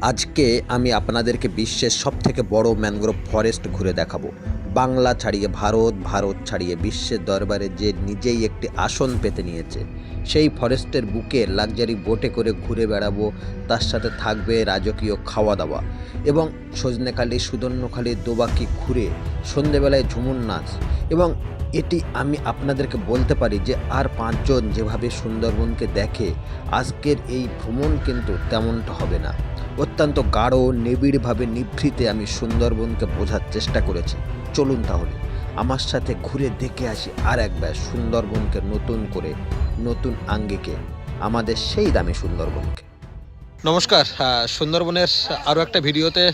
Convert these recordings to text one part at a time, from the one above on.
আজকে আমি আপনাদেরকে বিশ্বের সবথেকে বড় ম্যানগ্রোভ ফরেস্ট ঘুরে দেখাবো। বাংলা ছাড়িয়ে ভারত ভারত ছাড়িয়ে বিশ্বের দরবারে যে নিজেই একটি আসন পেতে নিয়েছে, সেই ফরেস্টের বুকে লাক্সারি বোটে করে ঘুরে বেড়াবো, তার সাথে থাকবে রাজকীয় খাওয়া দাওয়া এবং সজনেখালি, সুদর্ণখালি, দোবাকি ঘুরে সন্ধেবেলায় ঝুমুর নাচ এবং এটি আমি আপনাদেরকে বলতে পারি যে আর পাঁচজন যেভাবে সুন্দরবনকে দেখে আজকের এই ভ্রমণ কিন্তু তেমনটা হবে না। অত্যন্ত গাঢ়, নিবিড়ভাবে নিভৃতে আমি সুন্দরবনকে বোঝার চেষ্টা করেছি। চলুন তাহলে, আমার সাথে ঘুরে দেখে আসি আর একবার সুন্দরবনকে নতুন করে, নতুন আঙ্গিকে, আমাদের সেই দামি সুন্দরবনকে। নমস্কার সুন্দরবনের আরও একটা ভিডিওতে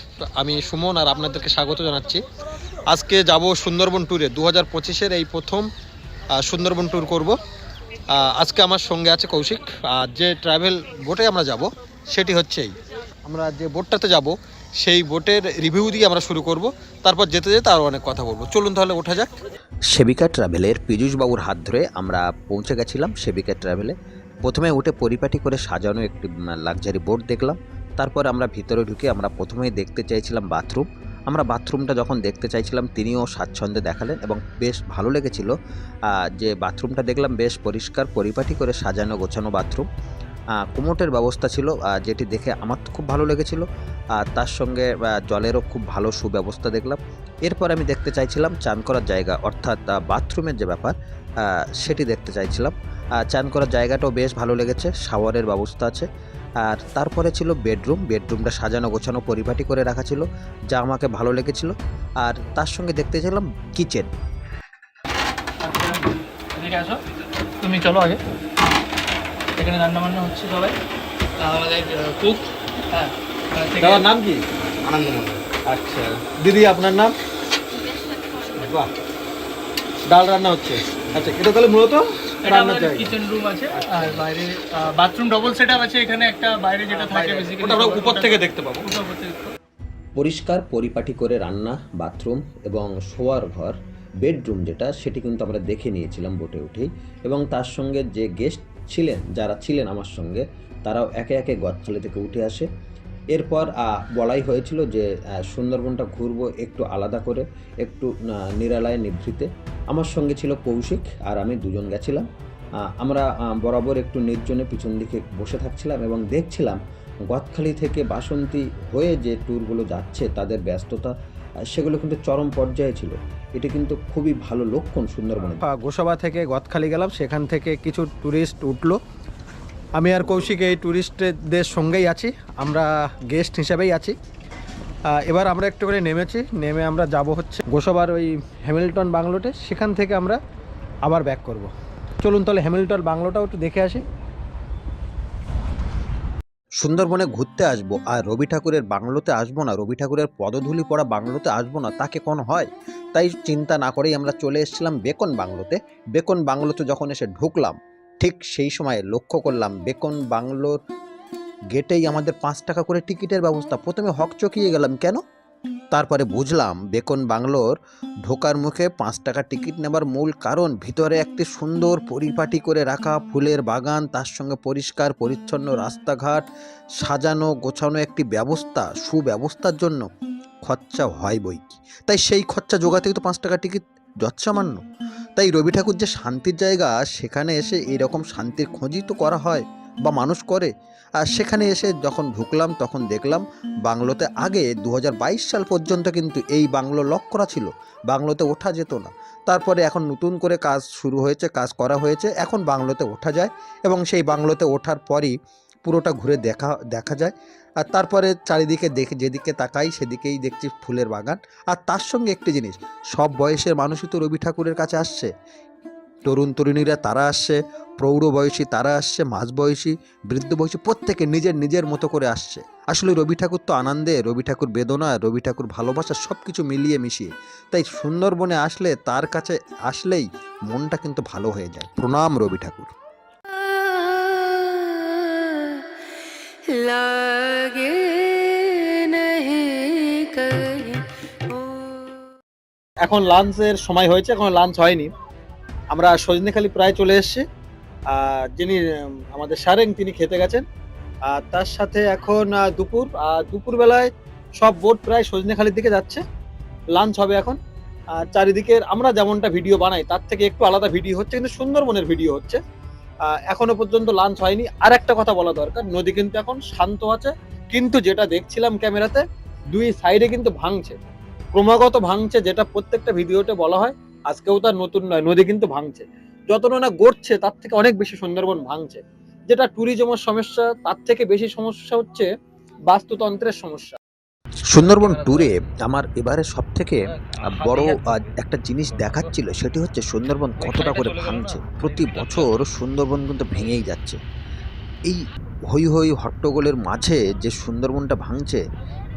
আমি সুমন আর আপনাদেরকে স্বাগত জানাচ্ছি। আজকে যাব সুন্দরবন ট্যুরে দু হাজার পঁচিশের এই প্রথম সুন্দরবন ট্যুর করব। আজকে আমার সঙ্গে আছে কৌশিক। আর যে ট্রাভেল বোটে আমরা যাব, সেটি হচ্ছে এই। আমরা যে বোটটাতে যাব, সেই বোটের রিভিউ দিয়ে আমরা শুরু করব। তারপর যেতে যেতে আরও অনেক কথা বলব। চলুন তাহলে ওঠা যাক। সেবিকা ট্রাভেলের পীযূষবাবুর হাত ধরে আমরা পৌঁছে গেছিলাম সেবিকা ট্রাভেলে। প্রথমে উঠে পরিপাটি করে সাজানো একটি লাক্সারি বোট দেখলাম। তারপর আমরা ভিতরে ঢুকে আমরা প্রথমেই দেখতে চাইছিলাম বাথরুম। আমরা বাথরুমটা যখন দেখতে চাইছিলাম, তিনিও স্বাচ্ছন্দ্যে দেখালেন এবং বেশ ভালো লেগেছিল যে বাথরুমটা দেখলাম বেশ পরিষ্কার, পরিপাটি করে সাজানো গোছানো বাথরুম। কুমোটের ব্যবস্থা ছিল যেটি দেখে আমার তো খুব ভালো লেগেছিল। আর তার সঙ্গে জলেরও খুব ভালো সুব্যবস্থা দেখলাম। এরপর আমি দেখতে চাইছিলাম চান করার জায়গা, অর্থাৎ বাথরুমের যে ব্যাপার সেটি দেখতে চাইছিলাম। চান করার জায়গাটাও বেশ ভালো লেগেছে, শাওয়ারের ব্যবস্থা আছে। আর তারপরে ছিল বেডরুম, বেডরুমটা সাজানো গোছানো পরিপাটি করে রাখা ছিল, যা আমাকে ভালো লেগেছিল। আর তার সঙ্গে দেখতে চাইলাম কিচেন। তুমি চলো আগে। এখানে রান্না বান্না হচ্ছে সবাই। আমাদের কুক হ্যাঁ দাদার নাম কি? আচ্ছা দিদি আপনার নাম? বাহ ডাল রান্না হচ্ছে। আচ্ছা এটা তাহলে মূলত কিচেন রুম আছে আর বাইরে বাথরুম ডবল সেট আছে এখানে একটা বাইরে যেটা থাকে ওটা আমরা উপর থেকে দেখতে পাবো। উপর থেকে দেখতে পাবো। পরিষ্কার পরিপাটি করে রান্না বাথরুম এবং শোয়ার ঘর বেডরুম যেটা সেটি কিন্তু আমরা দেখে নিয়েছিলাম বোটে উঠেই। এবং তার সঙ্গে যে গেস্ট ছিলেন, যারা ছিলেন আমার সঙ্গে, তারাও একে একে গদখালি থেকে উঠে আসে। এরপর বলাই হয়েছিল যে সুন্দরবনটা ঘুরবো একটু আলাদা করে, একটু নিরালায় নিভৃতে। আমার সঙ্গে ছিল কৌশিক আর আমি দুজন গেছিলাম। আমরা বরাবর একটু নির্জনে পিছন দিকে বসে থাকছিলাম এবং দেখছিলাম গদখালি থেকে বাসন্তী হয়ে যে ট্যুরগুলো যাচ্ছে, তাদের ব্যস্ততা সেগুলো কিন্তু চরম পর্যায়ে ছিল। এটি কিন্তু খুবই ভালো লক্ষণ সুন্দরবনে গোসাবা থেকে গদখালি গেলাম, সেখান থেকে কিছু ট্যুরিস্ট উঠল। আমি আর কৌশিক এই ট্যুরিস্টদের সঙ্গেই আছি, আমরা গেস্ট হিসেবেই আছি। এবার আমরা একটু করে নেমেছি, নেমে আমরা যাব হচ্ছে গোসাবার ওই হ্যামিল্টন বাংলোতে, সেখান থেকে আমরা আবার ব্যাক করব। চলুন তাহলে হ্যামিল্টন বাংলোটাও একটু দেখে আসি। সুন্দরবনে ঘুরতে আসব, আর রবি ঠাকুরের বাংলোতে আসব না, রবি ঠাকুরের পদধূলি পড়া বাংলোতে আসব না, তাকে কোন হয়? তাই চিন্তা না করেই আমরা চলে এসেছিলাম বেকন বাংলোতে। বেকন বাংলোতে যখন এসে ঢুকলাম, ঠিক সেই সময় লক্ষ্য করলাম বেকন বাংলোর গেটেই আমাদের পাঁচ টাকা করে টিকিটের ব্যবস্থা। প্রথমে হক চকিয়ে গেলাম, কেন? তারপরে বুঝলাম বেকন বাংলোর ঢোকার মুখে পাঁচ টাকা টিকিট নেবার মূল কারণ, ভিতরে একটি সুন্দর পরিপাটি করে রাখা, ফুলের বাগান, তার সঙ্গে পরিষ্কার, পরিচ্ছন্ন রাস্তাঘাট, সাজানো, গোছানো একটি ব্যবস্থা, সুব্যবস্থার জন্য। খরচা হয় বই তাই সেই খরচা জোগাতেই তো পাঁচ টাকা টিকিট যৎসামান্য। তাই রবি ঠাকুর যে শান্তির জায়গা, সেখানে এসে এরকম শান্তির খোঁজই তো করা হয়। বা মানুষ করে। আর সেখানে এসে যখন ঢুকলাম, তখন দেখলাম বাংলোতে আগে দু হাজার বাইশ সাল পর্যন্ত কিন্তু এই বাংলো লক করা ছিল। বাংলোতে ওঠা যেত না। তারপরে এখন নতুন করে কাজ শুরু হয়েছে, কাজ করা হয়েছে। এখন বাংলোতে ওঠা যায় এবং সেই বাংলোতে ওঠার পরই পুরোটা ঘুরে দেখা দেখা যায়। আর তারপরে চারিদিকে দেখে, যেদিকে তাকাই সেদিকেই দেখছি ফুলের বাগান। আর তার সঙ্গে একটি জিনিস, সব বয়সের মানুষই তো রবি ঠাকুরের কাছে আসছে। তরুণ তরুণীরা তারা আসছে প্রৌঢ় বয়সী তারা আসছে মাঝ বয়সী বৃদ্ধ বয়সী প্রত্যেকে নিজের নিজের মতো করে আসছে। আসলে রবি ঠাকুর তো আনন্দে রবি ঠাকুর বেদনা রবি ঠাকুর ভালোবাসা সব কিছু মিলিয়ে মিশিয়ে। তাই সুন্দরবনে আসলে তার কাছে আসলেই মনটা কিন্তু ভালো হয়ে যায়। প্রণাম রবি ঠাকুর। এখন লাঞ্চের সময় হয়েছে এখন লাঞ্চ হয়নি। আমরা সজনেখালি প্রায় চলে এসেছি। আর যিনি আমাদের সারেং, তিনি খেতে গেছেন। আর তার সাথে এখন দুপুর। আর দুপুরবেলায় সব বোট প্রায় সজনেখালির দিকে যাচ্ছে। লাঞ্চ হবে এখন। আর চারিদিকের আমরা যেমনটা ভিডিও বানাই, তার থেকে একটু আলাদা ভিডিও হচ্ছে, কিন্তু সুন্দরবনের ভিডিও হচ্ছে। এখনও পর্যন্ত লাঞ্চ হয়নি। আর একটা কথা বলা দরকার, নদী কিন্তু এখন শান্ত আছে। কিন্তু যেটা দেখছিলাম ক্যামেরাতে, দুই সাইডে কিন্তু ভাঙছে। ক্রমাগত ভাঙছে, যেটা প্রত্যেকটা ভিডিওতে বলা হয়। আজকেও তার নতুন নয়, নদী কিন্তু ভাঙছে। যত না গড়ছে, তার থেকে অনেক বেশি সুন্দরবন ভাঙছে। যেটা ট্যুরিজমের সমস্যা, তার থেকে বেশি সমস্যা হচ্ছে বাস্তুতন্ত্রের সমস্যা। সুন্দরবন ট্যুরে আমার এবারে সব থেকে বড় একটা জিনিস দেখাচ্ছিল, সেটি হচ্ছে সুন্দরবন কতটা করে ভাঙছে। প্রতি বছর সুন্দরবন কিন্তু ভেঙেই যাচ্ছে। এই হই হই হট্টগোলের মাঝে যে সুন্দরবনটা ভাঙছে,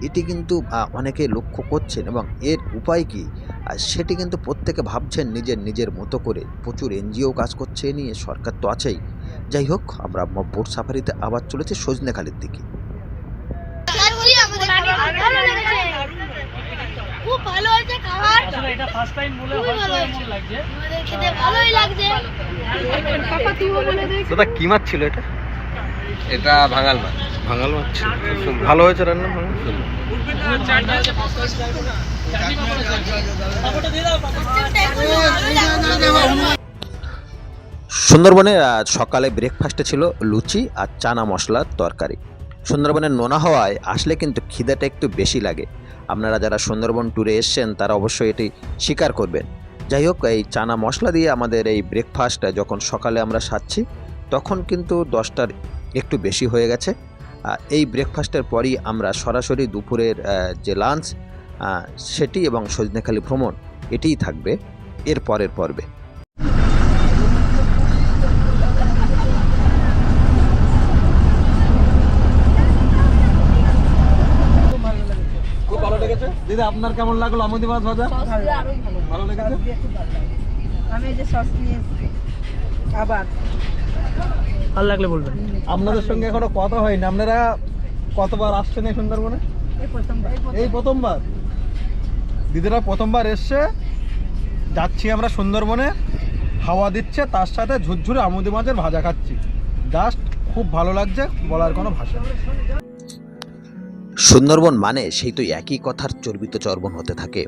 এটি কিন্তু অনেকে লক্ষ্য করছেন এবং এর উপায় কি? আর সেটি কিন্তু প্রত্যেকে ভাবছেন নিজের নিজের মতো করে। প্রচুর এনজিও কাজ করছে এ নিয়ে সরকার তো আছেই। যাই হোক আমরা বোট সাফারিতে আবার চলেছি সজনেখালির দিকে। ভালো খুব ভালো হয়েছে খাবার আসলে এটা ফার্স্ট টাইম বলে হয়তো ভালো এমন লাগছে। আমাদের খেতে ভালোই লাগছে। দাদা কি মাছ ছিল এটা? এটা ভাঙাল মাছ। ভাঙাল মাছ ভালো হয়েছে রান্না? ভাঙাল সুন্দরবনে সকালে ব্রেকফাস্টে ছিল লুচি আর চানা মশলার তরকারি। সুন্দরবনের নোনা হওয়ায় আসলে কিন্তু খিদেটা একটু বেশি লাগে। আপনারা যারা সুন্দরবন ট্যুরে এসছেন, তারা অবশ্যই এটি স্বীকার করবেন। যাই হোক, এই চানা মশলা দিয়ে আমাদের এই ব্রেকফাস্ট যখন সকালে আমরা সাচ্ছি তখন কিন্তু দশটার একটু বেশি হয়ে গেছে। এই ব্রেকফাস্টের পরই আমরা সরাসরি দুপুরের যে লাঞ্চ সেটি এবং সজনেখালি ভ্রমণ এটিই থাকবে এর পরের পর্বে। খুব ভালো দিদি আপনার কেমন লাগল? আমুদি মাছ ভাজা? ভালো লেগেছে? আমি যে সস নিয়ে আবার। ভালো লাগলে বলবেন। আপনাদের সঙ্গে এখনও কথা হয়নি। আপনারা কতবার আসছেন এই সুন্দরবনে? এই প্রথমবার। এই প্রথমবার? দিদিরা প্রথমবার এসছে। যাচ্ছি আমরা সুন্দরবনে। হাওয়া দিচ্ছে, তার সাথে ঝুরঝুরে আমুদি মাছের ভাজা খাচ্ছি। জাস্ট খুব ভালো লাগছে, বলার কোনো ভাষা। সুন্দরবন মানে সেই তো একই কথার চর্বিত চর্বণ হতে থাকে।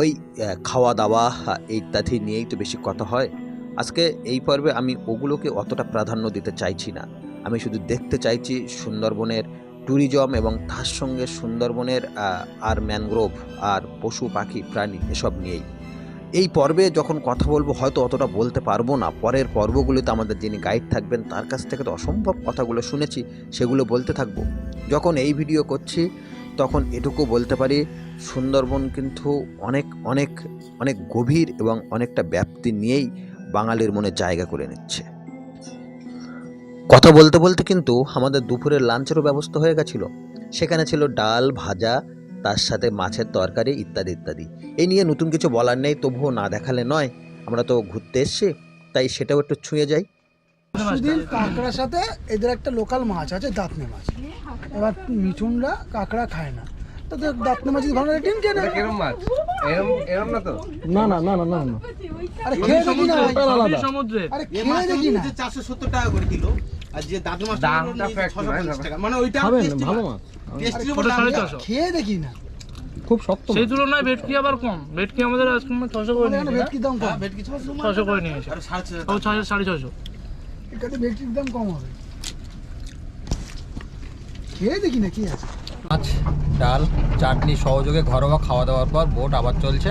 ওই খাওয়া দাওয়া ইত্যাদি নিয়েই তো বেশি কথা হয়। আজকে এই পর্বে আমি ওগুলোকে অতটা প্রাধান্য দিতে চাইছি না। আমি শুধু দেখতে চাইছি সুন্দরবনের ট্যুরিজম এবং তার সঙ্গে সুন্দরবনের আর ম্যানগ্রোভ, আর পশু, পাখি, প্রাণী এসব নিয়েই। এই পর্বে যখন কথা বলব হয়তো অতটা বলতে পারব না। পরের পর্বগুলিতে আমাদের যিনি গাইড থাকবেন, তার কাছ থেকে তো অসম্ভব কথাগুলো শুনেছি, সেগুলো বলতে থাকব। যখন এই ভিডিও করছি, তখন এটুকু বলতে পারি, সুন্দরবন কিন্তু অনেক অনেক অনেক গভীর এবং অনেকটা ব্যাপ্তি নিয়েই বাঙালির মনে জায়গা করে নিচ্ছে। কথা বলতে বলতে কিন্তু আমাদের দুপুরের লাঞ্চেরও ব্যবস্থা হয়ে গেছিল। সেখানে ছিল ডাল ভাজা তার সাথে মাছের তরকারি ইত্যাদি ইত্যাদি। এই নিয়ে নতুন কিছু বলার নেই তবুও না দেখালে নয় আমরা তো ঘুরতে এসছি তাই সেটাও একটু ছুঁয়ে যাই। সুদিন কাঁকড়ার সাথে এদের একটা লোকাল মাছ আছে দাঁতনে মাছ। এবার মিঠুনরা কাঁকড়া খায় না। তো দাঁতনে মাছ ভালো লাগে ডিম কেনে এরম মাছ? এরম এরম না তো? না না না না না না। আরে খেয়ে দেখি না। আরে খেয়ে দেখি না। চারশো সত্তর টাকা করে কিলো। আর যে দাদু টাকা। মানে ওইটা ভালো মাছ। দেওয়া। ছশো খেয়ে দেখি না। খুব শক্ত সেই তুলনায় ভেটকি আবার কম। ভেটকি আমাদের আজকে ছশো করে ভেটকির দাম কম। হ্যাঁ, ভেটকি ছশো ছশো করে নিয়েছে। আর সাড়ে ছশো। ও ছশো সাড়ে ছশো। এটাতে ভেটকির দাম কম হবে। খেয়ে দেখি না কি আছে। মাছ ডাল চাটনি সহযোগে ঘরোয়া খাওয়া দাওয়ার পর বোট আবার চলছে।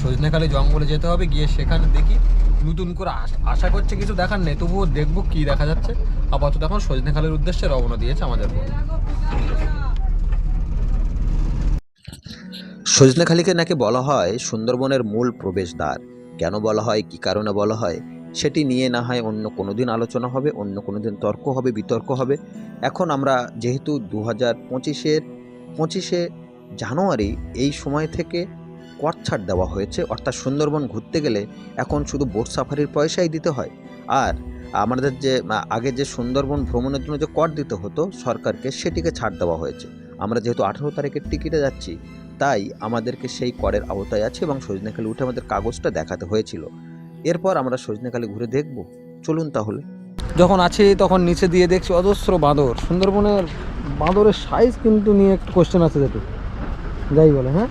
সজনেখালি জঙ্গলে যেতে হবে গিয়ে সেখানে দেখি নতুন করে আশ- করছে কিছু দেখার নেই, তবুও দেখব কি দেখা যাচ্ছে। আপাতত এখন সজনেখালির উদ্দেশ্যে রওনা দিয়েছে আমাদের সজনেখালিকে নাকি বলা হয় সুন্দরবনের মূল প্রবেশদ্বার। কেন বলা হয়, কি কারণে বলা হয়, সেটি নিয়ে না হয় অন্য কোনো দিন আলোচনা হবে, অন্য কোনো দিন তর্ক হবে, বিতর্ক হবে। এখন আমরা যেহেতু দু হাজার পঁচিশের, পঁচিশে জানুয়ারি, এই সময় থেকে কর ছাড় দেওয়া হয়েছে, অর্থাৎ সুন্দরবন ঘুরতে গেলে এখন শুধু বোট সাফারির পয়সাই দিতে হয়। আর আমাদের যে আগে যে সুন্দরবন ভ্রমণের জন্য যে কর দিতে হতো সরকারকে, সেটিকে ছাড় দেওয়া হয়েছে। আমরা যেহেতু আঠেরো তারিখের টিকিটে যাচ্ছি, তাই আমাদেরকে সেই করের আওতায় আছে এবং সজনেখালি উঠে আমাদের কাগজটা দেখাতে হয়েছিল। এরপর আমরা সজনেখালি ঘুরে দেখব। চলুন তাহলে। যখন আছি তখন নিচে দিয়ে দেখছি অজস্র বাঁদর। সুন্দরবনের বাঁদরের সাইজ কিন্তু নিয়ে একটু কোশ্চেন আছে যেটু যাই বলে হ্যাঁ?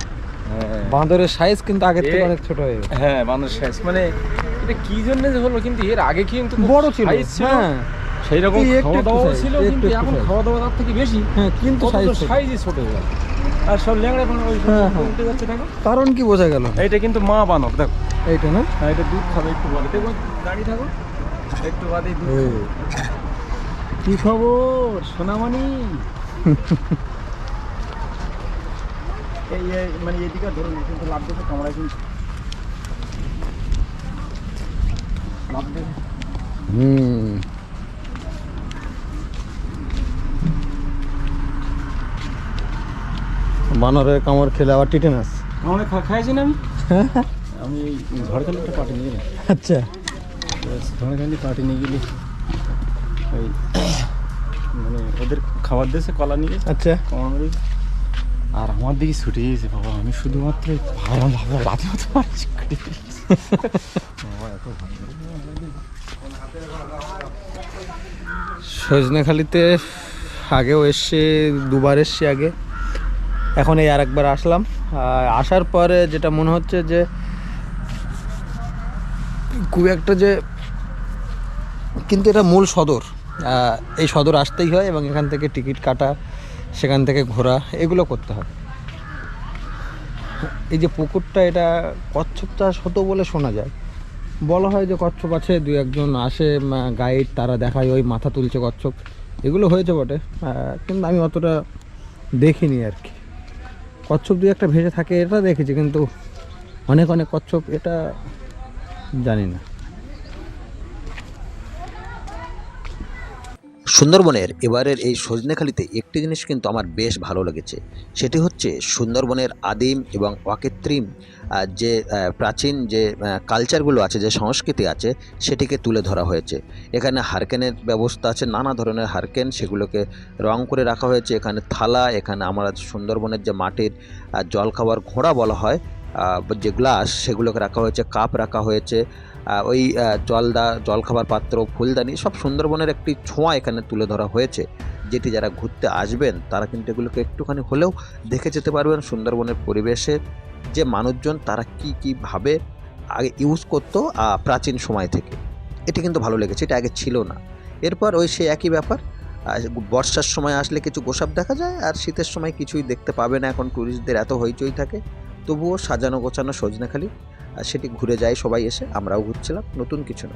বাঁদরের সাইজ কিন্তু আগের থেকে অনেক ছোট হয়ে গেছে। হ্যাঁ মানুষ সাইজ মানে এটা কি জন্য যে হলো কিন্তু এর আগে কিন্তু বড় ছিল। হ্যাঁ। সেই রকম খাওয়া দাওয়া ছিল কিন্তু এখন খাওয়া দাওয়া তার থেকে বেশি। হ্যাঁ কিন্তু সাইজ সাইজই ছোট হয়ে গেল। আর সব ল্যাংড়া এখন ওই হ্যাঁ, হ্যাঁ। উঠে যাচ্ছে দেখো। কারণ কি বোঝা গেল? এটা কিন্তু মা বানক দেখো। এইটা না? হ্যাঁ এটা দুধ খাবে একটু বাদে। দেখো দাঁড়িয়ে থাকো। একটু বাদে দুধ কি খবর সোনামণি? এই মানে এদিকে ধরুন কিন্তু লাভ দিতে কামড়ায় কিন্তু। লাভ হুম। বানরের কামড় খেলে আবার টিটেনাস। কামড়ে খাইছি না আমি? আমি এই ঝড়খালি একটা পার্টি নিয়ে গেলাম আচ্ছা। ঝড়খালি পার্টি নিয়ে গেলি। ওই মানে ওদের খাবার দিয়েছে কলা নিয়ে। আচ্ছা। কামড়। আর আমার দিকে ছুটে গেছে বাবা, আমি শুধুমাত্র লাথি মতো সজনেখালিতে আগেও এসছি, দুবার এসছি আগে। এখন এই আর একবার আসলাম আসার পরে যেটা মনে হচ্ছে যে, খুব একটা যে, কিন্তু এটা মূল সদর। এই সদর আসতেই হয় এবং এখান থেকে টিকিট কাটা সেখান থেকে ঘোরা, এগুলো করতে হয় এই যে পুকুরটা, এটা কচ্ছপ চাষ হতো বলে শোনা যায়। বলা হয় যে কচ্ছপ আছে দু একজন আসে গাইড, তারা দেখায়, ওই মাথা তুলছে কচ্ছপ। এগুলো হয়েছে বটে কিন্তু আমি অতটা দেখিনি আর কি। কচ্ছপ দু একটা ভেসে থাকে, এটা দেখেছি, কিন্তু অনেক অনেক কচ্ছপ, এটা জানি না। সুন্দরবনের এবারের এই সজনেখালিতে একটি জিনিস কিন্তু আমার বেশ ভালো লেগেছে। সেটি হচ্ছে সুন্দরবনের আদিম এবং অকৃত্রিম যে প্রাচীন যে কালচারগুলো আছে, যে সংস্কৃতি আছে, সেটিকে তুলে ধরা হয়েছে। এখানে হারকেনের ব্যবস্থা আছে, নানা ধরনের হারকেন সেগুলোকে রং করে রাখা হয়েছে। এখানে থালা, এখানে আমরা সুন্দরবনের যে মাটির জলখাবার ঘোড়া বলা হয় যে গ্লাস সেগুলোকে রাখা হয়েছে, কাপ রাখা হয়েছে ওই জলদা, জলখাবার পাত্র, ফুলদানি সব সুন্দরবনের একটি ছোঁয়া এখানে তুলে ধরা হয়েছে। যেটি যারা ঘুরতে আসবেন, তারা কিন্তু এগুলোকে একটুখানি হলেও দেখে যেতে পারবেন সুন্দরবনের পরিবেশে। যে মানুষজন, তারা কি কি ভাবে আগে ইউজ করতো প্রাচীন সময় থেকে। এটি কিন্তু ভালো লেগেছে, এটা আগে ছিল না। এরপর ওই সে একই ব্যাপার বর্ষার সময় আসলে কিছু গোসাপ দেখা যায়, আর শীতের সময় কিছুই দেখতে পাবে না, এখন ট্যুরিস্টদের এত হইচই থাকে। তবুও সাজানো গোছানো সজনেখালি আর সেটি ঘুরে যায় সবাই এসে, আমরাও ঘুরছিলাম, নতুন কিছু না।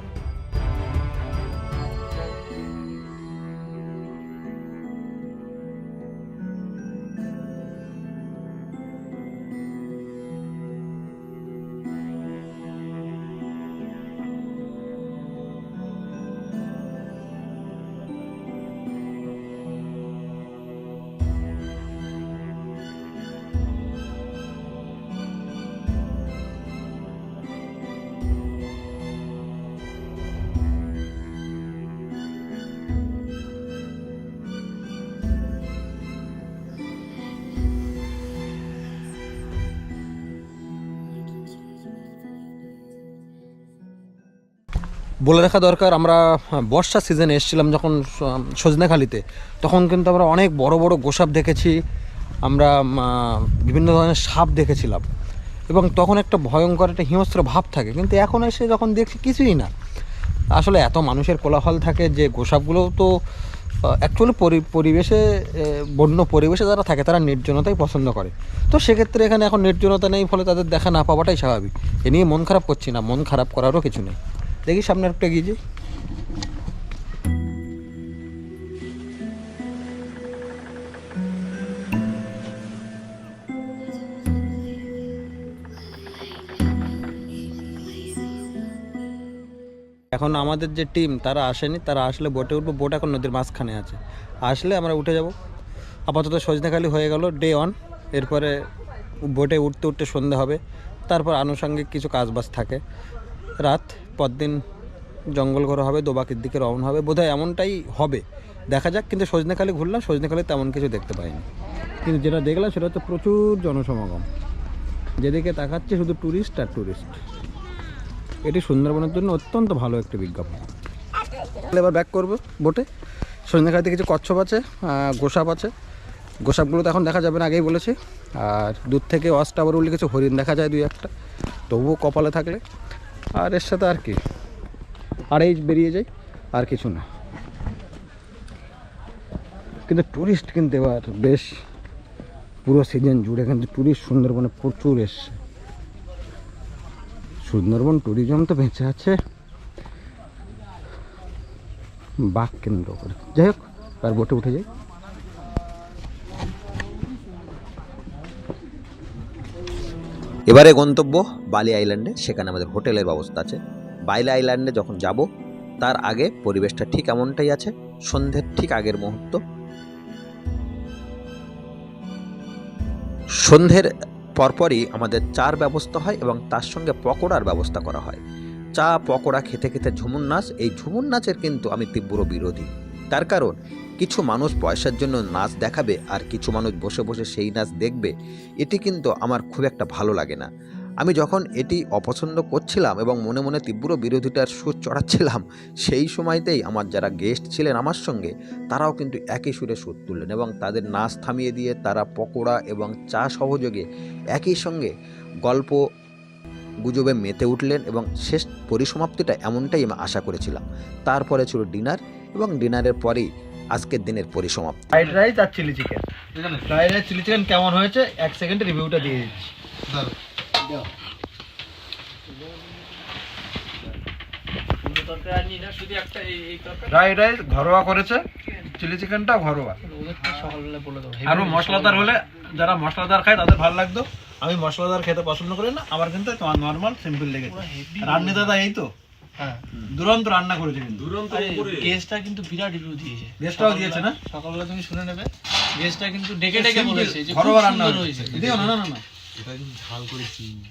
বলে রাখা দরকার, আমরা বর্ষা সিজনে এসেছিলাম যখন সজনেখালিতে তখন কিন্তু আমরা অনেক বড় বড় গোসাপ দেখেছি, আমরা বিভিন্ন ধরনের সাপ দেখেছিলাম। এবং তখন একটা ভয়ঙ্কর একটা হিংস্র ভাব থাকে, কিন্তু এখন এসে যখন দেখছি কিছুই না। আসলে এত মানুষের কোলাহল থাকে যে গোসাপগুলোও তো অ্যাকচুয়ালি পরিবেশে বন্য পরিবেশে যারা থাকে, তারা নির্জনতাই পছন্দ করে। তো সেক্ষেত্রে এখানে এখন নির্জনতা নেই, ফলে তাদের দেখা না পাওয়াটাই স্বাভাবিক। এ নিয়ে মন খারাপ করছি না, মন খারাপ করারও কিছু নেই। দেখি সামনে একটা যাই এখন আমাদের যে টিম, তারা আসেনি, তারা আসলে বোটে উঠবো, বোট এখন নদীর মাঝখানে আছে। আসলে আমরা উঠে যাব। আপাতত সজনেখালি হয়ে গেল ডে অন এরপরে বোটে উঠতে উঠতে সন্ধে হবে। তারপর আনুষঙ্গিক কিছু কাজবাজ থাকে। রাত পরদিন জঙ্গল ঘর হবে, দোবাকির দিকে রওনা হবে। বোধহয় এমনটাই হবে। দেখা যাক, কিন্তু সজনেখালি ঘুরলাম সজনেখালি তেমন কিছু দেখতে পাইনি। কিন্তু যেটা দেখলাম, সেটা হচ্ছে প্রচুর জনসমাগম। যেদিকে তাকাচ্ছে শুধু ট্যুরিস্ট আর ট্যুরিস্ট এটি সুন্দরবনের জন্য অত্যন্ত ভালো একটি বিজ্ঞাপন। এবার ব্যাক করব বোটে সন্ধ্যাখাতে কিছু কচ্ছপ আছে গোসাপ আছে। গোসাপগুলো তো এখন দেখা যাবে না, আগেই বলেছি। আর দূর থেকে টাওয়ার উঠলে কিছু হরিণ দেখা যায় দুই একটা। তবুও কপালে থাকলে। আর এর সাথে আর কি? আর এই বেরিয়ে যাই, আর কিছু না। কিন্তু ট্যুরিস্ট কিন্তু এবার বেশ পুরো সিজন জুড়ে কিন্তু ট্যুরিস্ট সুন্দরবনে প্রচুর এসছে। সুন্দরবন ট্যুরিজম তো বেঁচে আছে। বাঘ কেন্দ্র করে। যাই হোক, আর বোটে উঠে যাই। এবারে গন্তব্য বালি আইল্যান্ডে, সেখানে আমাদের হোটেলের ব্যবস্থা আছে। বাইলে আইল্যান্ডে যখন যাব, তার আগে পরিবেশটা ঠিক এমনটাই আছে, সন্ধ্যের ঠিক আগের মুহূর্ত। সন্ধ্যের পরপরই আমাদের চার ব্যবস্থা হয় এবং তার সঙ্গে পকোড়ার ব্যবস্থা করা হয়। চা, পকোড়া, খেতে খেতে ঝুমুর নাচ, এই ঝুমুর নাচের কিন্তু আমি তীব্র বিরোধী। তার কারণ, কিছু মানুষ পয়সার জন্য নাচ দেখাবে আর কিছু মানুষ বসে বসে সেই নাচ দেখবে, এটি কিন্তু আমার খুব একটা ভালো লাগে না। আমি যখন এটি অপছন্দ করছিলাম এবং মনে মনে তীব্র বিরোধিতার সুর চড়াচ্ছিলাম, সেই সময়তেই আমার যারা গেস্ট ছিলেন আমার সঙ্গে, তারাও কিন্তু একই সুরে সুর তুললেন এবং তাদের নাচ থামিয়ে দিয়ে তারা পকোড়া এবং চা সহযোগে একই সঙ্গে গল্প গুজবে মেতে উঠলেন এবং শেষ পরিসমাপ্তিটা এমনটাই আমি আশা করেছিলাম। তারপরে ছিল ডিনার এবং ডিনারের পরেই আজকের দিনের পরিসমাপ্তি। ফ্রাইড রাইস আর chilli chicken. Fried rice, chilli chicken কেমন হয়েছে? এক সেকেন্ডে রিভিউটা দিয়ে দিচ্ছি। ফ্রাইড রাইস ঘরোয়া করেছে। চিলি চিকেনটা ঘরোয়া। আরও মশলাদার হলে যারা মশলাদার খায় তাদের ভালো লাগতো। আমি মশলাদার খেতে পছন্দ করি না। আমার কিন্তু নর্মাল সিম্পল লেগেছে। রান্নি দাদা, এই তো? হ্যাঁ। দুরন্ত রান্না করেছে কিন্তু। গেস্টটা কিন্তু বিরাট রিভিউ দিয়েছে গেস্টটাও দিয়েছে না? সকালবেলা তুমি শুনে নেবে। গেস্টটা কিন্তু ডেকে ডেকে বলেছে যে ঘরোয়া রান্না হয়েছে। দিও না না না না।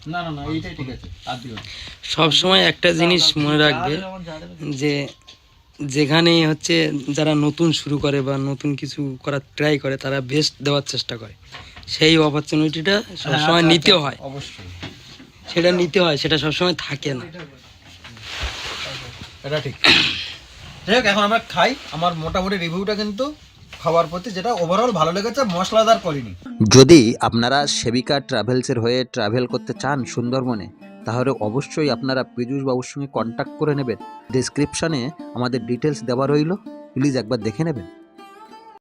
না না না এইটাই ঠিক আছে। আর দিও না। সব সময় একটা জিনিস মনে রাখবে যা যেখানে হচ্ছে যারা নতুন শুরু করে বা নতুন কিছু করার ট্রাই করে তারা বেস্ট দেওয়ার চেষ্টা করে। সেই অপরচুনিটিটা সবসময় নিতে হয়। অবশ্যই। সেটা নিতে হয় সেটা সবসময় থাকে না। এটা ঠিক। যাই হোক, এখন আমরা খাই। আমার মোটামুটি রিভিউটা কিন্তু খাওয়ার প্রতি যেটা ওভারঅল ভালো লেগেছে, মশলাদার করিনি যদি আপনারা সেবিকা ট্রাভেলসের হয়ে ট্রাভেল করতে চান সুন্দরবনে, তাহলে অবশ্যই আপনারা পীযুষ বাবুর সঙ্গে কন্ট্যাক্ট করে নেবেন। ডিসক্রিপশানে আমাদের ডিটেলস দেওয়া রইল। প্লিজ একবার দেখে নেবেন।